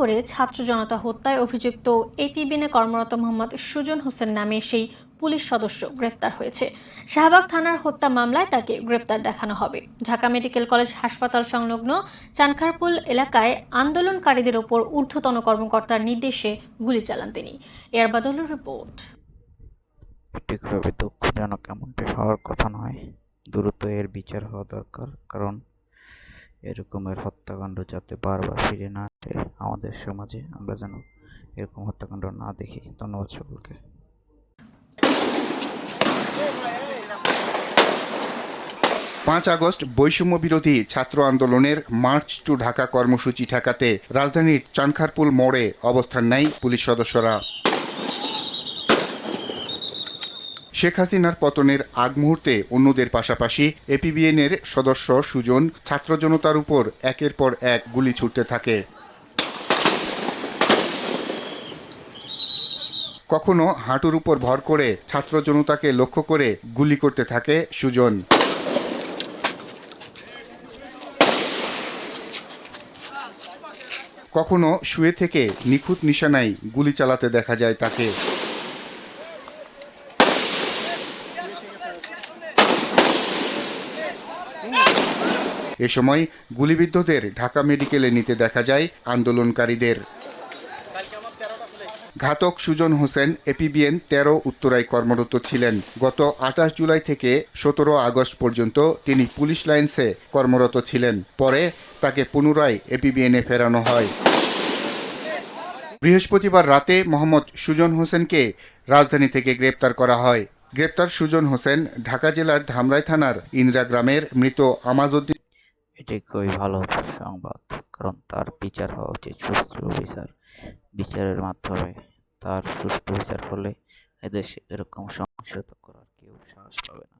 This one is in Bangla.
করে ছাত্র জনতা হত্যায় অভিযুক্ত এপিবিনে কর্মরত মোহাম্মদ সুজন হোসেন নামে সেই পুলিশ সদস্য গ্রেপ্তার হয়েছে। শাহবাগ থানার হত্যা মামলায় তাকে গ্রেপ্তার দেখানো হবে। ঢাকা মেডিকেল কলেজ হাসপাতাল সংলগ্ন চানখারপুল এলাকায় আন্দোলনকারীদের ওপর ঊর্ধ্বতন কর্মকর্তার নির্দেশে গুলি চালান তিনি। এর বাদলের রিপোর্ট। এটি দুঃখজনক, এমনটি হওয়ার কথা নয়। দ্রুত এর বিচার হওয়া দরকার, কারণ এরকমের হত্যাকাণ্ড যাতে বারবার ফিরে না আমাদের সমাজে আমরা যেন এরকম হত্যাকাণ্ড না দেখি। ধন্যবাদ সকলকে। পাঁচ আগস্ট বৈষম্য বিরোধী ছাত্র আন্দোলনের মার্চ টু ঢাকা কর্মসূচি ঠেকাতে রাজধানীর চানখারপুল মোড়ে অবস্থান নেয় পুলিশ সদস্যরা। শেখ হাসিনার পতনের আগ মুহূর্তে অন্যদের পাশাপাশি এপিবিএনের সদস্য সুজন ছাত্র জনতার উপর একের পর এক গুলি ছুটতে থাকে। কখনো হাঁটুর উপর ভর করে ছাত্র জনতাকে লক্ষ্য করে গুলি করতে থাকে সুজন। কখনো শুয়ে থেকে নিখুঁত নিশানায় গুলি চালাতে দেখা যায় তাকে। এ সময় গুলিবিদ্ধদের ঢাকা মেডিকেলে নিতে দেখা যায় আন্দোলনকারীদের। ঘাতক সুজন হোসেন, এপিবিএন তেরো উত্তরায় কর্মরত ছিলেন। গত আঠাশ জুলাই থেকে সতেরো আগস্ট পর্যন্ত তিনি পুলিশ লাইন্সে কর্মরত ছিলেন। পরে তাকে পুনরায় এপিবিএনে ফেরানো হয়। বৃহস্পতিবার রাতে মোহাম্মদ সুজন হোসেনকে রাজধানী থেকে গ্রেপ্তার করা হয়। গ্রেপ্তার সুজন হোসেন ঢাকা জেলার ধামরাই থানার ইন্দিরা গ্রামের মৃত আমাজউদ্দিন এটি খুবই ভালো সংবাদ, কারণ তার বিচার হওয়া উচিত, সুষ্ঠু বিচার, বিচারের মাধ্যমে। তার সুষ্ঠু বিচার হলে এদেশে এরকম সহিংসতা করার কেউ সাহস পাবে না।